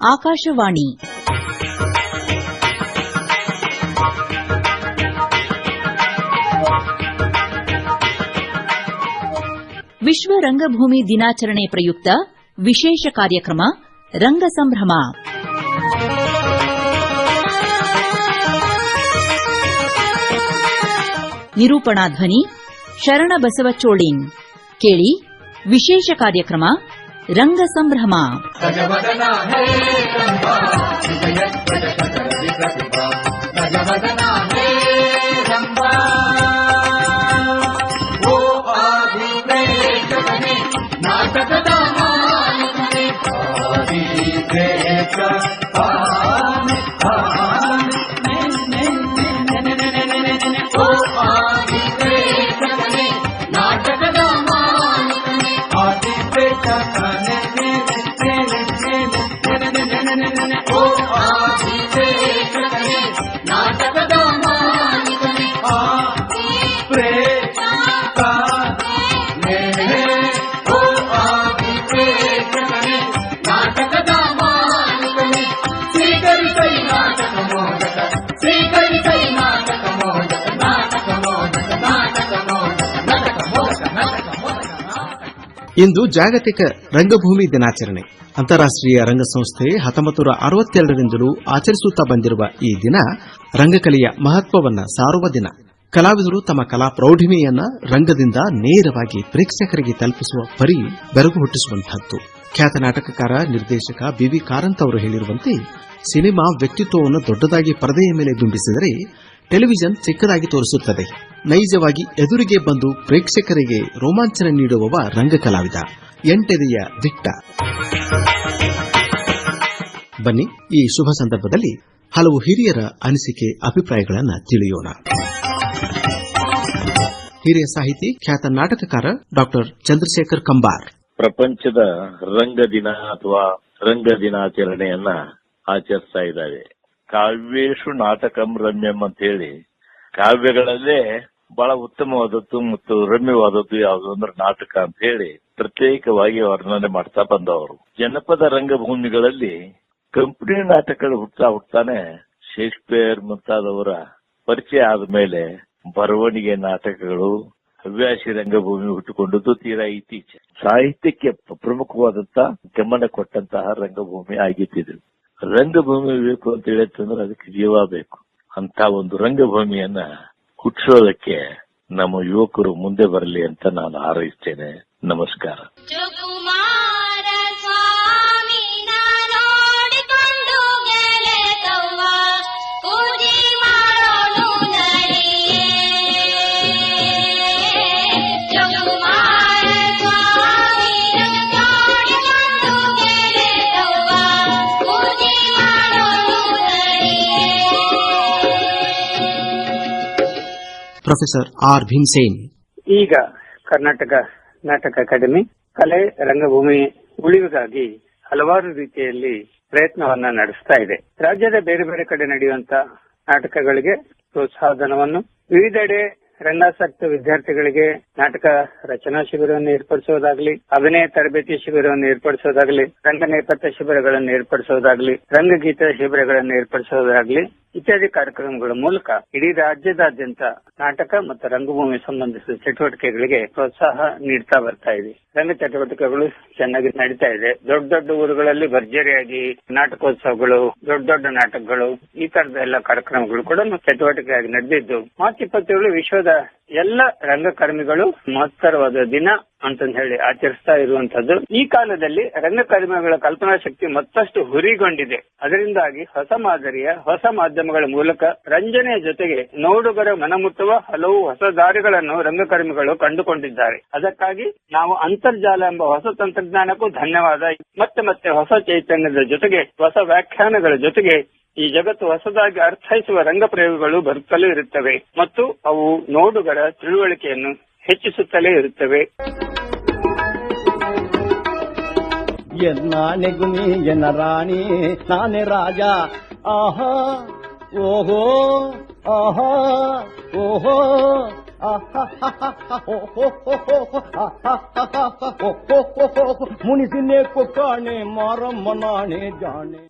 ಆಕಾಶವಾಣಿ. ವಿಶ್ವ ರಂಗಭೂಮಿ ದಿನಾಚರಣೆ ಪ್ರಯುಕ್ತ ವಿಶೇಷ ಕಾರ್ಯಕ್ರಮ, ರಂಗ ಸಂಭ್ರಮ. ನಿರೂಪಣಾ ಧ್ವನಿ, ಶರಣ ಬಸವಚೋಳಿನ್ ಕೇಳಿ ವಿಶೇಷ ಕಾರ್ಯಕ್ರಮ ರಂಗ ಸಂಭ್ರಮ ಇಂದು ಜಾಗತಿಕ ರಂಗಭೂಮಿ ದಿನಾಚರಣೆ. ಅಂತಾರಾಷ್ಟೀಯ ರಂಗ ಸಂಸ್ಥೆ ಹತ್ತೊಂಬತ್ತು ಅರವತ್ತೆರಡರಿಂದಲೂ ಆಚರಿಸುತ್ತಾ ಬಂದಿರುವ ಈ ದಿನ ರಂಗಕಲೆಯ ಮಹತ್ವವನ್ನು ಸಾರುವ ದಿನ. ಕಲಾವಿದರು ತಮ್ಮ ಕಲಾ ಪ್ರೌಢಿಮೆಯನ್ನ ರಂಗದಿಂದ ನೇರವಾಗಿ ಪ್ರೇಕ್ಷಕರಿಗೆ ತಲುಪಿಸುವ ಪರಿ ಬೆರಗು ಹುಟ್ಟಿಸುವಂತಹದ್ದು. ಖ್ಯಾತ ನಾಟಕಕಾರ, ನಿರ್ದೇಶಕ ಬಿವಿ ಕಾರಂತ್ ಅವರು ಹೇಳಿರುವಂತೆ, ಸಿನಿಮಾ ವ್ಯಕ್ತಿತ್ವವನ್ನು ದೊಡ್ಡದಾಗಿ ಪರದೆಯ ಮೇಲೆ ಬಿಂಬಿಸಿದರೆ ಟೆಲಿವಿಷನ್ ಚಿಕ್ಕದಾಗಿ ತೋರಿಸುತ್ತದೆ. ನೈಜವಾಗಿ ಎದುರಿಗೆ ಬಂದು ಪ್ರೇಕ್ಷಕರಿಗೆ ರೋಮಾಂಚನ ನೀಡುವವ ರಂಗ ಕಲಾವಿದ ಎಂಟೆದೆಯ ದಿಟ್ಟ. ಬನ್ನಿ, ಈ ಶುಭ ಸಂದರ್ಭದಲ್ಲಿ ಹಲವು ಹಿರಿಯರ ಅನಿಸಿಕೆ, ಅಭಿಪ್ರಾಯಗಳನ್ನು ತಿಳಿಯೋಣ. ಹಿರಿಯ ಸಾಹಿತಿ, ಖ್ಯಾತ ನಾಟಕಕಾರ ಡಾಕ್ಟರ್ ಚಂದ್ರಶೇಖರ್ ಕಂಬಾರ್. ಪ್ರಪಂಚದ ರಂಗ ದಿನ ಅಥವಾ ರಂಗ ದಿನಾಚರಣೆಯನ್ನ ಆಚರಿಸ್ತಾ ಇದ್ದಾವೆ. ಕಾವ್ಯೇಶು ನಾಟಕಂ ರಮ್ಯಂ ಅಂತ ಹೇಳಿ ಕಾವ್ಯಗಳಲ್ಲೇ ಬಹಳ ಉತ್ತಮವಾದದ್ದು ಮತ್ತು ರಮ್ಯವಾದದ್ದು ಯಾವುದು ಅಂದ್ರೆ ನಾಟಕ ಅಂತ ಹೇಳಿ ಪ್ರತ್ಯೇಕವಾಗಿ ವರ್ಣನೆ ಮಾಡ್ತಾ ಬಂದವರು. ಜನಪದ ರಂಗಭೂಮಿಗಳಲ್ಲಿ ಕಂಪನಿ ನಾಟಕಗಳು ಹುಟ್ಟಾ ಹುಟ್ಟಾನೆ ಶೇಕ್ಸ್ಪಿಯರ್ ಮುಂತಾದವರ ಪರಿಚಯ ಆದ ಮೇಲೆ ಬರವಣಿಗೆ ನಾಟಕಗಳು, ಹವ್ಯಾಸಿ ರಂಗಭೂಮಿ ಹುಟ್ಟುಕೊಂಡದ್ದು ತೀರಾ ಇತ್ತೀಚೆ ಸಾಹಿತ್ಯಕ್ಕೆ ಪ್ರಮುಖವಾದಂತಹ ಗಮನ ಕೊಟ್ಟಂತಹ ರಂಗಭೂಮಿ ಆಗಿತ್ತಿದ್ರು ರಂಗಭೂಮಿ ಬೇಕು ಅಂತ ಹೇಳಿತ್ತಂದ್ರೆ ಅದಕ್ಕೆ ಜೀವ ಬೇಕು. ಅಂತ ಒಂದು ರಂಗಭೂಮಿಯನ್ನ ಹುಟ್ಟಿಸೋದಕ್ಕೆ ನಮ್ಮ ಯುವಕರು ಮುಂದೆ ಬರಲಿ ಅಂತ ನಾನು ಹಾರೈಸ್ತೇನೆ. ನಮಸ್ಕಾರ. Professor R Bhimsen. ಈಗ ಕರ್ನಾಟಕ ನಾಟಕ ಅಕಾಡೆಮಿ ಕಲೆ, ರಂಗಭೂಮಿ ಉಳಿವಿಗಾಗಿ ಹಲವಾರು ರೀತಿಯಲ್ಲಿ ಪ್ರಯತ್ನವನ್ನ ನಡೆಸ್ತಾ ಇದೆ. ರಾಜ್ಯದ ಬೇರೆ ಬೇರೆ ಕಡೆ ನಡೆಯುವಂತ ನಾಟಕಗಳಿಗೆ ಪ್ರೋತ್ಸಾಹಧನವನ್ನು ವಿವಿಧೆಡೆ ರಂಗಾಸಕ್ತ ವಿದ್ಯಾರ್ಥಿಗಳಿಗೆ ನಾಟಕ ರಚನಾ ಶಿಬಿರವನ್ನು ಏರ್ಪಡಿಸೋದಾಗ್ಲಿ ಅಭಿನಯ ತರಬೇತಿ ಶಿಬಿರವನ್ನು ಏರ್ಪಡಿಸೋದಾಗ್ಲಿ ರಂಗ ನೇಪಥ್ಯ ಶಿಬಿರಗಳನ್ನು ಏರ್ಪಡಿಸೋದಾಗ್ಲಿ ರಂಗಗೀತ ಶಿಬಿರಗಳನ್ನು ಏರ್ಪಡಿಸೋದಾಗ್ಲಿ ಇತ್ಯಾದಿ ಕಾರ್ಯಕ್ರಮಗಳ ಮೂಲಕ ಇಡೀ ರಾಜ್ಯದಾದ್ಯಂತ ನಾಟಕ ಮತ್ತು ರಂಗಭೂಮಿ ಸಂಬಂಧಿಸಿದ ಚಟುವಟಿಕೆಗಳಿಗೆ ಪ್ರೋತ್ಸಾಹ ನೀಡ್ತಾ ಬರ್ತಾ ಇದೆ. ರಂಗ ಚಟುವಟಿಕೆಗಳು ಚೆನ್ನಾಗಿ ನಡೀತಾ ಇದೆ. ದೊಡ್ಡ ದೊಡ್ಡ ಊರುಗಳಲ್ಲಿ ಭರ್ಜರಿಯಾಗಿ ನಾಟಕೋತ್ಸವಗಳು, ದೊಡ್ಡ ದೊಡ್ಡ ನಾಟಕಗಳು, ಈ ತರದ ಎಲ್ಲ ಕಾರ್ಯಕ್ರಮಗಳು ಕೂಡ ಚಟುವಟಿಕೆಯಾಗಿ ನಡೆದಿದ್ದು, ಮಾರ್ಚ್ ಇಪ್ಪತ್ತೇಳು ವಿಶ್ವದ ಎಲ್ಲ ರಂಗಕರ್ಮಿಗಳು ಮಹತ್ತರವಾದ ದಿನ ಅಂತಂದು ಹೇಳಿ ಆಚರಿಸ್ತಾ ಇರುವಂತದ್ದು ಈ ಕಾಲದಲ್ಲಿ ರಂಗಕರ್ಮಿಗಳ ಕಲ್ಪನಾ ಶಕ್ತಿ ಮತ್ತಷ್ಟು ಹುರಿಗೊಂಡಿದೆ. ಅದರಿಂದಾಗಿ ಹೊಸ ಮಾದರಿಯ ಹೊಸ ಮಾಧ್ಯಮಗಳ ಮೂಲಕ ರಂಜನೆಯ ಜೊತೆಗೆ ನೋಡುಗರ ಮನಮುಟ್ಟುವ ಹಲವು ಹೊಸ ದಾರಿಗಳನ್ನು ರಂಗಕರ್ಮಿಗಳು ಕಂಡುಕೊಂಡಿದ್ದಾರೆ. ಅದಕ್ಕಾಗಿ ನಾವು ಅಂತರ್ಜಾಲ ಎಂಬ ಹೊಸ ತಂತ್ರಜ್ಞಾನಕ್ಕೂ ಧನ್ಯವಾದ. ಮತ್ತೆ ಮತ್ತೆ ಹೊಸ ಚೈತನ್ಯದ ಜೊತೆಗೆ ಹೊಸ ವ್ಯಾಖ್ಯಾನಗಳ ಜೊತೆಗೆ ಈ ಜಗತ್ತು ಹೊಸದಾಗಿ ಅರ್ಥೈಸುವ ರಂಗ ಪ್ರಯೋಗಗಳು ಬರುತ್ತಲೇ ಇರುತ್ತವೆ. ಮತ್ತು ಅವು ನೋಡುಗರ ತಿಳುವಳಿಕೆಯನ್ನು ಹೆಚ್ಚಿಸುತ್ತಲೇ ಇರುತ್ತವೆ. ಎನ್ನಾನೆಗು ನೀ ಎನ್ನ ರಾಣಿ ನಾನೇ ರಾಜ. ಆಹಾ ಓಹೋ. ಆಹಾ ಓಹೋ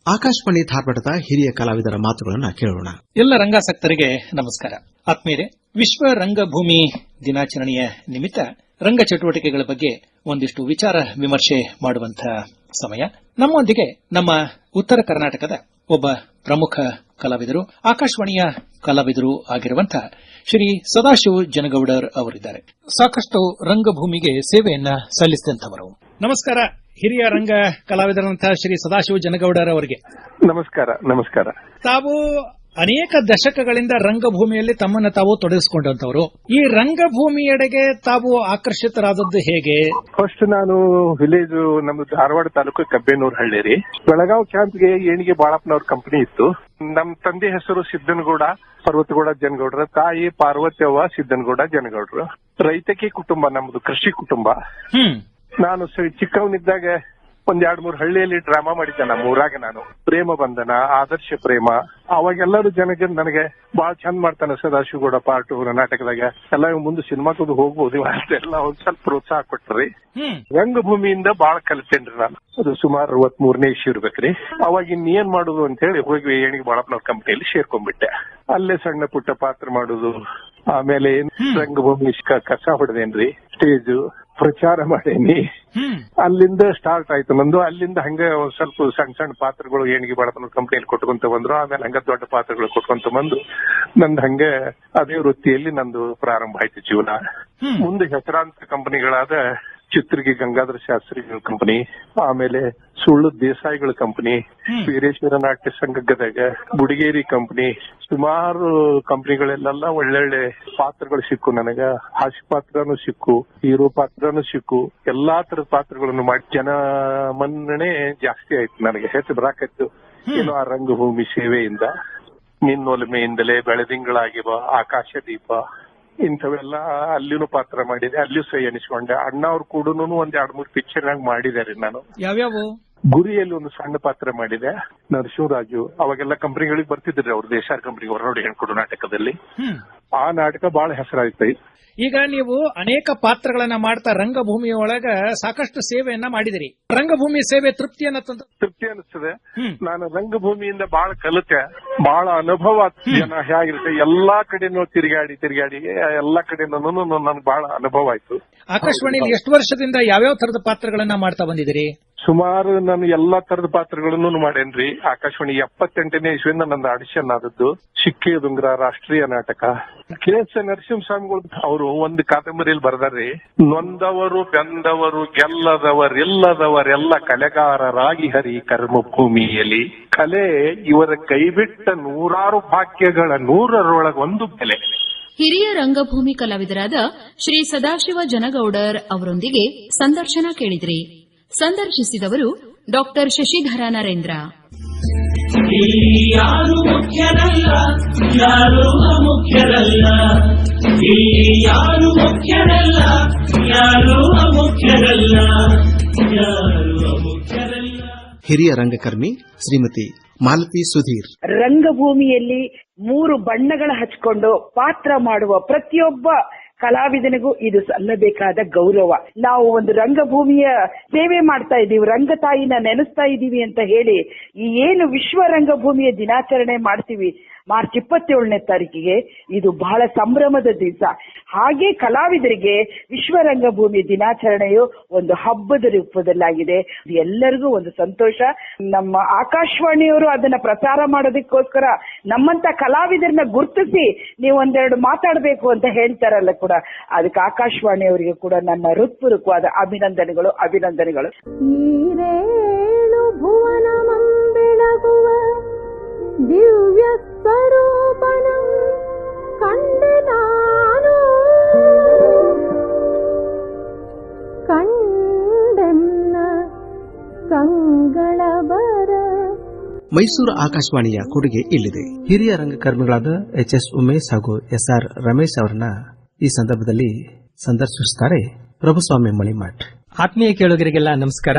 ಆಕಾಶವಾಣಿ ಧಾರವಾಡದ ಹಿರಿಯ ಕಲಾವಿದರ ಮಾತುಗಳನ್ನು ಕೇಳೋಣ. ಎಲ್ಲ ರಂಗಾಸಕ್ತರಿಗೆ ನಮಸ್ಕಾರ. ಆತ್ಮೀಯರೇ ವಿಶ್ವ ರಂಗಭೂಮಿ ದಿನಾಚರಣೆಯ ನಿಮಿತ್ತ ರಂಗ ಚಟುವಟಿಕೆಗಳ ಬಗ್ಗೆ ಒಂದಿಷ್ಟು ವಿಚಾರ ವಿಮರ್ಶೆ ಮಾಡುವಂತಹ ಸಮಯ. ನಮ್ಮೊಂದಿಗೆ ನಮ್ಮ ಉತ್ತರ ಕರ್ನಾಟಕದ ಒಬ್ಬ ಪ್ರಮುಖ ಕಲಾವಿದರು ಆಕಾಶವಾಣಿಯ ಕಲಾವಿದರು ಆಗಿರುವಂತಹ ಶ್ರೀ ಸದಾಶಿವ ಜನಗೌಡರ್ ಅವರಿದ್ದಾರೆ. ಸಾಕಷ್ಟು ರಂಗಭೂಮಿಗೆ ಸೇವೆಯನ್ನ ಸಲ್ಲಿಸಿದಂಥವರು. ನಮಸ್ಕಾರ ಹಿರಿಯ ರಂಗ ಕಲಾವಿದರಂತಹ ಶ್ರೀ ಸದಾಶಿವ ಜನಗೌಡರ್ ಅವರಿಗೆ. ನಮಸ್ಕಾರ ನಮಸ್ಕಾರ. ತಾವು ಅನೇಕ ದಶಕಗಳಿಂದ ರಂಗಭೂಮಿಯಲ್ಲಿ ತಮ್ಮನ್ನ ತಾವು ತೊಡಗಿಸಿಕೊಂಡಂತವರು ಈ ರಂಗಭೂಮಿಯೆಡೆಗೆ ತಾವು ಆಕರ್ಷಿತರಾದದ್ದು ಹೇಗೆ? ಫಸ್ಟ್ ನಾನು ವಿಲೇಜ್ ನಮ್ದು ಧಾರವಾಡ ತಾಲೂಕು ಕಬ್ಬೇನೂರ್ ಹಳ್ಳಿ ರೀ ಬೆಳಗಾವ್ ಕ್ಯಾಂಪ್ಗೆ ಏಣಿಗೆ ಬಾಳಪ್ಪನವ್ರ ಕಂಪನಿ ಇತ್ತು. ನಮ್ ತಂದೆ ಹೆಸರು ಸಿದ್ದನಗೌಡ ಪರ್ವತಗೌಡ ಜನಗೌಡ್ರ ತಾಯಿ ಪಾರ್ವತ್ಯವ್ವ ಸಿದ್ದನಗೌಡ ಜನಗೌಡ್ರು. ರೈತಕಿ ಕುಟುಂಬ ನಮ್ದು ಕೃಷಿ ಕುಟುಂಬ. ಹ್ಮ್. ನಾನು ಚಿಕ್ಕವನಿದ್ದಾಗ ಒಂದ್ ಎರಡ್ ಮೂರ್ ಹಳ್ಳಿಯಲ್ಲಿ ಡ್ರಾಮಾ ಮಾಡಿದ್ದೆ ನಮ್ಮ ಊರಾಗ ನಾನು. ಪ್ರೇಮ ಬಂಧನ ಆದರ್ಶ ಪ್ರೇಮ. ಅವಾಗೆಲ್ಲರೂ ಜನಕ್ಕೆ ನನಗೆ ಬಹಳ ಚಂದ ಮಾಡ್ತಾನೆ ಸದಾಶಿವಗೌಡ ಪಾರ್ಟ್ ನಾಟಕದಾಗ. ಎಲ್ಲ ಮುಂದೆ ಸಿನಿಮಾಕ್ಕೂ ಹೋಗ್ಬೋದು ಅಂತೆಲ್ಲ ಒಂದ್ ಸ್ವಲ್ಪ ಪ್ರೋತ್ಸಾಹ ಕೊಟ್ರಿ. ರಂಗಭೂಮಿಯಿಂದ ಬಾಳ ಕಲಿತೇನ್ರಿ ನಾನು. ಅದು ಸುಮಾರು ಅರವತ್ ಮೂರನೇ ಇಶ್ಯೂ ಇರ್ಬೇಕ್ರಿ. ಅವಾಗ ಇನ್ ಏನ್ ಮಾಡುದು ಅಂತ ಹೇಳಿ ಹೋಗಿ ಏಣಿಗೆ ಬಾಳಪ್ಪನವ್ರ ಕಂಪನಿಯಲ್ಲಿ ಸೇರ್ಕೊಂಡ್ಬಿಟ್ಟೆ. ಅಲ್ಲೇ ಸಣ್ಣ ಪುಟ್ಟ ಪಾತ್ರ ಮಾಡುದು. ಆಮೇಲೆ ಏನ್ ರಂಗಭೂಮಿ ಕಸ ಹೊಡೆದೇನ್ರಿ? ಸ್ಟೇಜ್. ಪ್ರಚಾರ ಮಾಡೇನಿ. ಅಲ್ಲಿಂದ ಸ್ಟಾರ್ಟ್ ಆಯ್ತು ನಂದು. ಅಲ್ಲಿಂದ ಹಂಗೆ ಒಂದ್ ಸ್ವಲ್ಪ ಸಣ್ಣ ಸಣ್ಣ ಪಾತ್ರಗಳು ಏಣಿಗೆ ಬಾಳಪ್ಪನ ಕಂಪ್ನಿಯಲ್ಲಿ ಕೊಟ್ಕೊಂತ ಬಂದ್ರು. ಆಮೇಲೆ ಹಂಗ ದೊಡ್ಡ ಪಾತ್ರಗಳು ಕೊಟ್ಕೊಂತ ಬಂದು ನಂದು ಹಂಗೆ ಅದೇ ವೃತ್ತಿಯಲ್ಲಿ ನಂದು ಪ್ರಾರಂಭ ಆಯ್ತು ಜೀವನ. ಮುಂದೆ ಹೆಸರಾಂತ ಕಂಪನಿಗಳಾದ ಚಿತ್ರಗಿ ಗಂಗಾಧರ ಶಾಸ್ತ್ರಿಗಳ ಕಂಪನಿ ಆಮೇಲೆ ಸುಳ್ಳು ದೇಸಾಯಿಗಳ ಕಂಪನಿ ವೀರೇಶ್ವರ ನಾಟ್ಯ ಸಂಘದಾಗ ಗದಗ ಬುಡಿಗೇರಿ ಕಂಪನಿ ಸುಮಾರು ಕಂಪನಿಗಳಲ್ಲೆಲ್ಲ ಒಳ್ಳೊಳ್ಳೆ ಪಾತ್ರಗಳು ಸಿಕ್ಕು ನನಗ. ಹಾಸ್ಯ ಪಾತ್ರನು ಸಿಕ್ಕು ಹೀರೋ ಪಾತ್ರನು ಸಿಕ್ಕು. ಎಲ್ಲಾ ತರದ ಪಾತ್ರಗಳನ್ನು ಮಾಡಿ ಜನ ಮನ್ನಣೆ ಜಾಸ್ತಿ ಆಯ್ತು ನನಗೆ ಹೆಚ್ಚು ಬರಾಕತ್ತು. ಏನೋ ಆ ರಂಗಭೂಮಿ ಸೇವೆಯಿಂದ ನಿನ್ನೊಲಮೆಯಿಂದಲೇ ಬೆಳದಿಂಗಳಾಗಿವ ಆಕಾಶ ದೀಪ. ಇಂಥವೆಲ್ಲ ಅಲ್ಲಿನೂ ಪಾತ್ರ ಮಾಡಿದೆ, ಅಲ್ಲಿಯೂ ಸೈ ಎನಿಸಿಕೊಂಡೆ ಅಣ್ಣ ಅವ್ರು ಕೂಡ ಒಂದ್ ಎರಡ್ ಮೂರ್ ಪಿಕ್ಚರ್ ನಾಗ ಮಾಡಿದಾರೆ ನಾನು. ಯಾವ್ಯಾವು? ಗುರಿಯಲ್ಲಿ ಒಂದು ಸಣ್ಣ ಪಾತ್ರ ಮಾಡಿದೆ. ನರಸಿಂಹರಾಜು ಅವಾಗೆಲ್ಲ ಕಂಪನಿಗಳಿಗೆ ಬರ್ತಿದ್ರಿ ಅವ್ರ ದೇಶಾರ್ ಕಂಪನಿಗೆ ಹೊರನೋಡಿ ಹೇಳ್ಕೊಡು ನಾಟಕದಲ್ಲಿ. ಆ ನಾಟಕ ಬಹಳ ಹೆಸರಾಯ್ತು. ಈಗ ನೀವು ಅನೇಕ ಪಾತ್ರಗಳನ್ನ ಮಾಡ್ತಾ ರಂಗಭೂಮಿಯ ಒಳಗ ಸಾಕಷ್ಟು ಸೇವೆಯನ್ನ ಮಾಡಿದಿರಿ. ರಂಗಭೂಮಿ ಸೇವೆ ತೃಪ್ತಿಯನ್ನ ತಂದ ತೃಪ್ತಿ ಅನಿಸ್ತದೆ. ನಾನು ರಂಗಭೂಮಿಯಿಂದ ಬಹಳ ಕಲಿತೆ ಬಹಳ ಅನುಭವ ಜನ ಹೇಗಿರುತ್ತೆ ಎಲ್ಲಾ ಕಡೆನೂ ತಿರುಗಾಡಿ ತಿರುಗಾಡಿ ಎಲ್ಲಾ ಕಡೆನೂ ನನ್ಗೆ ಬಹಳ ಅನುಭವ ಆಯ್ತು. ಆಕಾಶವಾಣಿಯಲ್ಲಿ ಎಷ್ಟು ವರ್ಷದಿಂದ ಯಾವ್ಯಾವ ತರದ ಪಾತ್ರಗಳನ್ನ ಮಾಡ್ತಾ ಬಂದಿದ್ದೀರಿ? ಸುಮಾರು ನಾನು ಎಲ್ಲಾ ತರದ ಪಾತ್ರಗಳನ್ನು ಮಾಡೇನ್ರಿ. ಆಕಾಶವಾಣಿ ಎಪ್ಪತ್ತೆಂಟನೇ ಇಸ್ವಿಯಿಂದ ನನ್ನ ಆಡಿಷನ್ ಆದದ್ದು. ಶಿಕ್ಕಿ ದುಂಗ್ರ ರಾಷ್ಟ್ರೀಯ ನಾಟಕ. ಕೆ ಎಸ್ ನರಸಿಂಹಸ್ವಾಮಿಗಳು ಅವರು ಒಂದು ಕಾದಂಬರಿಯಲ್ಲಿ ಬರ್ದಾರ್ರಿ. ನೊಂದವರು ಬೆಂದವರು ಗೆಲ್ಲದವರಿಲ್ಲದವರೆಲ್ಲ ಕಲೆಗಾರರಾಗಿ ಹರಿ ಕರ್ಮಭೂಮಿಯಲ್ಲಿ. ಕಲೆ ಇವರ ಕೈಬಿಟ್ಟ ನೂರಾರು ಭಾಗ್ಯಗಳ ನೂರರೊಳಗೊಂದು ಬೆಲೆ ಹಿರಿಯ ರಂಗಭೂಮಿ ಕಲಾವಿದರಾದ ಶ್ರೀ ಸದಾಶಿವ ಜನಗೌಡರ್ ಅವರೊಂದಿಗೆ ಸಂದರ್ಶನ ಕೇಳಿದ್ರಿ. ಸಂದರ್ಶಿಸಿದವರು ಡಾಕ್ಟರ್ ಶಶಿಧರ ನರೇಂದ್ರ. ಯಾರು ಮುಖ್ಯರಲ್ಲ ಯಾರು ಅಮುಖ್ಯರಲ್ಲ? ಈ ಯಾರು ಮುಖ್ಯರಲ್ಲ ಯಾರು ಅಮುಖ್ಯರಲ್ಲ? ಯಾರು ಅಮುಖ್ಯರಲ್ಲ? ಹಿರಿಯ ರಂಗಕರ್ಮಿ ಶ್ರೀಮತಿ ಮಾಲತಿ ಸುಧೀರ್. ರಂಗಭೂಮಿಯಲ್ಲಿ ಮೂರು ಬಣ್ಣಗಳ ಹಚ್ಕೊಂಡು ಪಾತ್ರ ಮಾಡುವ ಪ್ರತಿಯೊಬ್ಬ ಕಲಾವಿದನಿಗೂ ಇದು ಸಲ್ಲಬೇಕಾದ ಗೌರವ. ನಾವು ಒಂದು ರಂಗಭೂಮಿಯ ಸೇವೆ ಮಾಡ್ತಾ ಇದ್ದೀವಿ ರಂಗತಾಯಿನ ನೆನೆಸ್ತಾ ಇದ್ದೀವಿ ಅಂತ ಹೇಳಿ ಈ ಏನು ವಿಶ್ವ ರಂಗಭೂಮಿಯ ದಿನಾಚರಣೆ ಮಾಡ್ತೀವಿ, ಮಾರ್ಚ್ ಇಪ್ಪತ್ತೇಳನೇ ತಾರೀಕಿಗೆ, ಇದು ಬಹಳ ಸಂಭ್ರಮದ ದಿವಸ. ಹಾಗೆ ಕಲಾವಿದರಿಗೆ ವಿಶ್ವ ರಂಗಭೂಮಿ ದಿನಾಚರಣೆಯು ಒಂದು ಹಬ್ಬದ ರೂಪದಲ್ಲಾಗಿದೆ. ಎಲ್ಲರಿಗೂ ಒಂದು ಸಂತೋಷ. ನಮ್ಮ ಆಕಾಶವಾಣಿಯವರು ಅದನ್ನ ಪ್ರಸಾರ ಮಾಡೋದಕ್ಕೋಸ್ಕರ ನಮ್ಮಂತ ಕಲಾವಿದರನ್ನ ಗುರುತಿಸಿ ನೀವು ಒಂದೆರಡು ಮಾತಾಡಬೇಕು ಅಂತ ಹೇಳ್ತಾರಲ್ಲ ಕೂಡ. ಅದಕ್ಕೆ ಆಕಾಶವಾಣಿಯವರಿಗೆ ಕೂಡ ನನ್ನ ಹೃತ್ಪೂರ್ವಕವಾದ ಅಭಿನಂದನೆಗಳು ಅಭಿನಂದನೆಗಳು. ದಿವ್ಯ ಸ್ವರೂಪಣ ಕಂಡೆ ಕಂಗಳ ಬರ ಮೈಸೂರು ಆಕಾಶವಾಣಿಯ ಕೊಡುಗೆ ಇಲ್ಲಿದೆ. ಹಿರಿಯ ರಂಗಕರ್ಮಿಗಳಾದ ಎಚ್ ಎಸ್ ಉಮೇಶ್ ಹಾಗೂ ಎಸ್ ಆರ್ ರಮೇಶ್ ಅವರನ್ನ ಈ ಸಂದರ್ಭದಲ್ಲಿ ಸಂದರ್ಶಿಸುತ್ತಾರೆ ಪ್ರಭುಸ್ವಾಮಿ ಮಳಿಮಠ್ ಆತ್ಮೀಯ ಕೇಳುಗರಿಗೆಲ್ಲ ನಮಸ್ಕಾರ.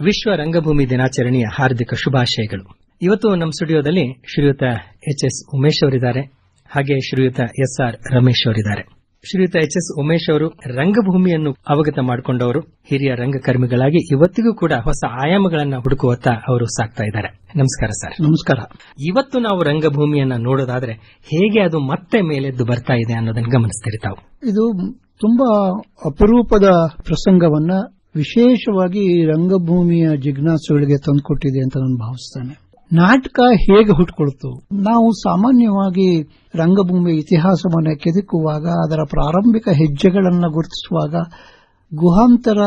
ವಿಶ್ವ ರಂಗಭೂಮಿ ದಿನಾಚರಣೆಯ ಹಾರ್ದಿಕ ಶುಭಾಶಯಗಳು. ಇವತ್ತು ನಮ್ಮ ಸ್ಟುಡಿಯೋದಲ್ಲಿ ಶ್ರೀಯುತ ಎಚ್ ಎಸ್ ಉಮೇಶ್ ಅವರಿದ್ದಾರೆ. ಹಾಗೆ ಶ್ರೀಯುತ ಎಸ್ ಆರ್ ರಮೇಶ್ ಅವರಿದ್ದಾರೆ. ಶ್ರೀಯುತ ಎಚ್ ಎಸ್ ಉಮೇಶ್ ಅವರು ರಂಗಭೂಮಿಯನ್ನು ಅವಗತ ಮಾಡಿಕೊಂಡವರು. ಹಿರಿಯ ರಂಗಕರ್ಮಿಗಳಾಗಿ ಇವತ್ತಿಗೂ ಕೂಡ ಹೊಸ ಆಯಾಮಗಳನ್ನು ಹುಡುಕುವತ್ತ ಅವರು ಸಾಕ್ತಾ ಇದ್ದಾರೆ. ನಮಸ್ಕಾರ ಸರ್. ನಮಸ್ಕಾರ. ಇವತ್ತು ನಾವು ರಂಗಭೂಮಿಯನ್ನ ನೋಡೋದಾದ್ರೆ ಹೇಗೆ ಅದು ಮತ್ತೆ ಮೇಲೆದ್ದು ಬರ್ತಾ ಇದೆ ಅನ್ನೋದನ್ನ ಗಮನಿಸ್ತೀರಿ ತಾವು? ಇದು ತುಂಬಾ ಅಪರೂಪದ ಪ್ರಸಂಗವನ್ನ ವಿಶೇಷವಾಗಿ ರಂಗಭೂಮಿಯ ಜಿಜ್ಞಾಸುಗಳಿಗೆ ತಂದುಕೊಟ್ಟಿದೆ ಅಂತ ನಾನು ಭಾವಿಸ್ತೇನೆ. ನಾಟಕ ಹೇಗೆ ಹುಟ್ಕೊಳ್ತು? ನಾವು ಸಾಮಾನ್ಯವಾಗಿ ರಂಗಭೂಮಿ ಇತಿಹಾಸವನ್ನು ಕೆದಕುವಾಗ ಅದರ ಪ್ರಾರಂಭಿಕ ಹೆಜ್ಜೆಗಳನ್ನು ಗುರುತಿಸುವಾಗ ಗುಹಾಂತರ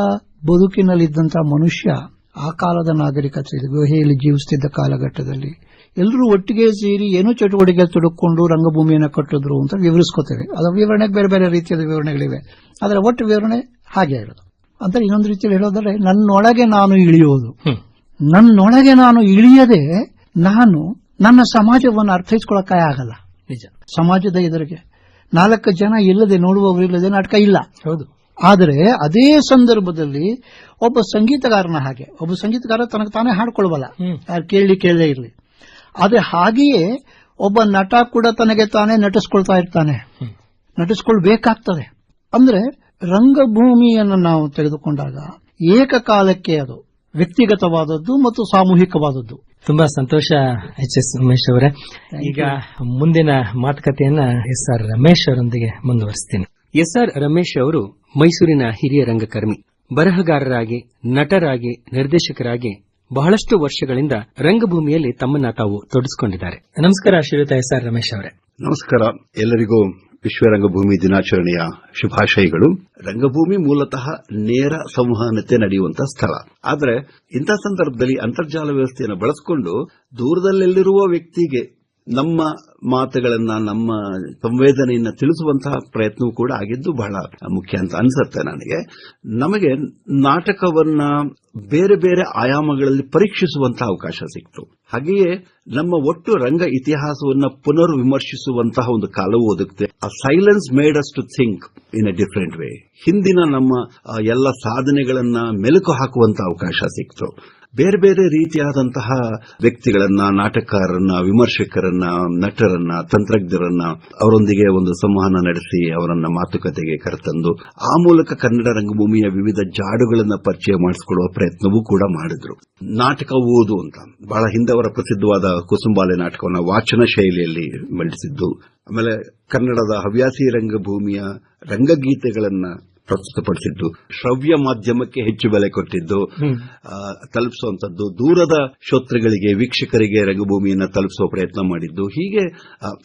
ಬದುಕಿನಲ್ಲಿದ್ದಂತಹ ಮನುಷ್ಯ ಆ ಕಾಲದ ನಾಗರಿಕತೆ ಗುಹೆಯಲ್ಲಿ ಜೀವಿಸುತ್ತಿದ್ದ ಕಾಲಘಟ್ಟದಲ್ಲಿ. ಎಲ್ಲರೂ ಒಟ್ಟಿಗೆ ಸೇರಿ ಏನೋ ಚಟುವಟಿಕೆ ತೊಡಕೊಂಡು ರಂಗಭೂಮಿಯನ್ನು ಕಟ್ಟಿದ್ರು ಅಂತ ವಿವರಿಸ್ಕೋತೇವೆ. ಅದರ ವಿವರಣೆಗೆ ಬೇರೆ ಬೇರೆ ರೀತಿಯಾದ ವಿವರಣೆಗಳಿವೆ. ಅದರ ಒಟ್ಟು ವಿವರಣೆ ಹಾಗೆ ಇರೋದು. ಅಂತ ಇನ್ನೊಂದು ರೀತಿಯಲ್ಲಿ ಹೇಳೋದಾದ್ರೆ ನನ್ನೊಳಗೆ ನಾನು ಇಳಿಯೋದು. ನನ್ನೊಳಗೆ ನಾನು ಇಳಿಯದೆ ನಾನು ನನ್ನ ಸಮಾಜವನ್ನು ಅರ್ಥೈಸ್ಕೊಳ್ಳೋಕೆ ಆಗಲ್ಲ. ನಿಜ. ಸಮಾಜದ ಎದುರಿಗೆ. ನಾಲ್ಕು ಜನ ಇಲ್ಲದೆ ನೋಡುವವರು ಇಲ್ಲದೆ ನಾಟಕ ಇಲ್ಲ. ಹೌದು. ಆದರೆ ಅದೇ ಸಂದರ್ಭದಲ್ಲಿ ಒಬ್ಬ ಸಂಗೀತಗಾರನ ಹಾಗೆ. ಒಬ್ಬ ಸಂಗೀತಗಾರ ತನಗೆ ತಾನೇ ಹಾಡ್ಕೊಳ್ಬಲ್ಲ ಯಾರು ಕೇಳಿ ಕೇಳದೇ ಇರಲಿ. ಆದರೆ ಹಾಗೆಯೇ ಒಬ್ಬ ನಟ ಕೂಡ ತನಗೆ ತಾನೇ ನಟಿಸ್ಕೊಳ್ತಾ ಇರ್ತಾನೆ. ನಟಿಸ್ಕೊಳ್ಬೇಕಾಗ್ತದೆ. ಅಂದ್ರೆ ರಂಗಭೂಮಿಯನ್ನು ನಾವು ತೆಗೆದುಕೊಂಡಾಗ ಏಕಕಾಲಕ್ಕೆ ಅದು ವ್ಯಕ್ತಿಗತವಾದದ್ದು ಮತ್ತು ಸಾಮೂಹಿಕವಾದದ್ದು. ತುಂಬಾ ಸಂತೋಷ ಎಚ್ ಎಸ್ ಉಮೇಶ್ ಅವರ. ಈಗ ಮುಂದಿನ ಮಾತುಕತೆಯನ್ನ ಎಸ್ ಆರ್ ರಮೇಶ್ ಅವರೊಂದಿಗೆ ಮುಂದುವರಿಸ್ತೀನಿ. ಎಸ್ ಆರ್ ರಮೇಶ್ ಅವರು ಮೈಸೂರಿನ ಹಿರಿಯ ರಂಗಕರ್ಮಿ. ಬರಹಗಾರರಾಗಿ ನಟರಾಗಿ ನಿರ್ದೇಶಕರಾಗಿ ಬಹಳಷ್ಟು ವರ್ಷಗಳಿಂದ ರಂಗಭೂಮಿಯಲ್ಲಿ ತಮ್ಮನ್ನ ತಾವು ತೊಡಗಿಸಿಕೊಂಡಿದ್ದಾರೆ ನಮಸ್ಕಾರ ಶ್ರೀಯುತ ಎಸ್ ಆರ್ ರಮೇಶ್ ಅವರೇ. ನಮಸ್ಕಾರ ಎಲ್ಲರಿಗೂ. ವಿಶ್ವ ರಂಗಭೂಮಿ ದಿನಾಚರಣೆಯ ಶುಭಾಶಯಗಳು. ರಂಗಭೂಮಿ ಮೂಲತಃ ನೇರ ಸಂವಹನತೆ ನಡೆಯುವಂತಹ ಸ್ಥಳ. ಆದರೆ ಇಂಥ ಸಂದರ್ಭದಲ್ಲಿ ಅಂತರ್ಜಾಲ ವ್ಯವಸ್ಥೆಯನ್ನು ಬಳಸಿಕೊಂಡು ದೂರದಲ್ಲೆಲ್ಲಿರುವ ವ್ಯಕ್ತಿಗೆ ನಮ್ಮ ಮಾತುಗಳನ್ನ, ನಮ್ಮ ಸಂವೇದನೆಯನ್ನ ತಿಳಿಸುವಂತಹ ಪ್ರಯತ್ನವೂ ಕೂಡ ಆಗಿದ್ದು ಬಹಳ ಮುಖ್ಯ ಅಂತ ಅನ್ಸುತ್ತೆ ನನಗೆ. ನಮಗೆ ನಾಟಕವನ್ನ ಬೇರೆ ಬೇರೆ ಆಯಾಮಗಳಲ್ಲಿ ಪರೀಕ್ಷಿಸುವಂತಹ ಅವಕಾಶ ಸಿಕ್ತು. ಹಾಗೆಯೇ ನಮ್ಮ ಒಟ್ಟು ರಂಗ ಇತಿಹಾಸವನ್ನ ಪುನರ್ ವಿಮರ್ಶಿಸುವಂತಹ ಒಂದು ಕಾಲವು ಒದಗುತ್ತೆ ಆ silence made us to think in a different way ಹಿಂದಿನ ನಮ್ಮ ಎಲ್ಲ ಸಾಧನೆಗಳನ್ನ ಮೆಲುಕು ಹಾಕುವಂತಹ ಅವಕಾಶ ಸಿಕ್ತು. ಬೇರೆ ಬೇರೆ ರೀತಿಯಾದಂತಹ ವ್ಯಕ್ತಿಗಳನ್ನ ನಾಟಕಕಾರರನ್ನ ವಿಮರ್ಶಕರನ್ನ, ನಟರನ್ನ, ತಂತ್ರಜ್ಞರನ್ನ ಅವರೊಂದಿಗೆ ಒಂದು ಸಂವಹನ ನಡೆಸಿ ಅವರನ್ನ ಮಾತುಕತೆಗೆ ಕರೆತಂದು, ಆ ಮೂಲಕ ಕನ್ನಡ ರಂಗಭೂಮಿಯ ವಿವಿಧ ಜಾಡುಗಳನ್ನ ಪರಿಚಯ ಮಾಡಿಸಿಕೊಳ್ಳುವ ಪ್ರಯತ್ನವೂ ಕೂಡ ಮಾಡಿದ್ರು. ನಾಟಕ ಓದು ಅಂತ. ಬಹಳ ಹಿಂದವರ ಪ್ರಸಿದ್ಧವಾದ ಕುಸುಂಬಾಲೆ ನಾಟಕವನ್ನ ವಾಚನ ಶೈಲಿಯಲ್ಲಿ ಮಂಡಿಸಿದ್ದು. ಆಮೇಲೆ ಕನ್ನಡದ ಹವ್ಯಾಸಿ ರಂಗಭೂಮಿಯ ರಂಗಗೀತೆಗಳನ್ನ ಪ್ರಸ್ತುತಪಡಿಸಿದ್ದು. ಶ್ರವ್ಯ ಮಾಧ್ಯಮಕ್ಕೆ ಹೆಚ್ಚು ಬೆಲೆ ಕೊಟ್ಟಿದ್ದು. ತಲುಪಿಸುವಂತದ್ದು ದೂರದ ಶ್ರೋತೃಗಳಿಗೆ ವೀಕ್ಷಕರಿಗೆ ರಂಗಭೂಮಿಯನ್ನು ತಲುಪಿಸುವ ಪ್ರಯತ್ನ ಮಾಡಿದ್ದು. ಹೀಗೆ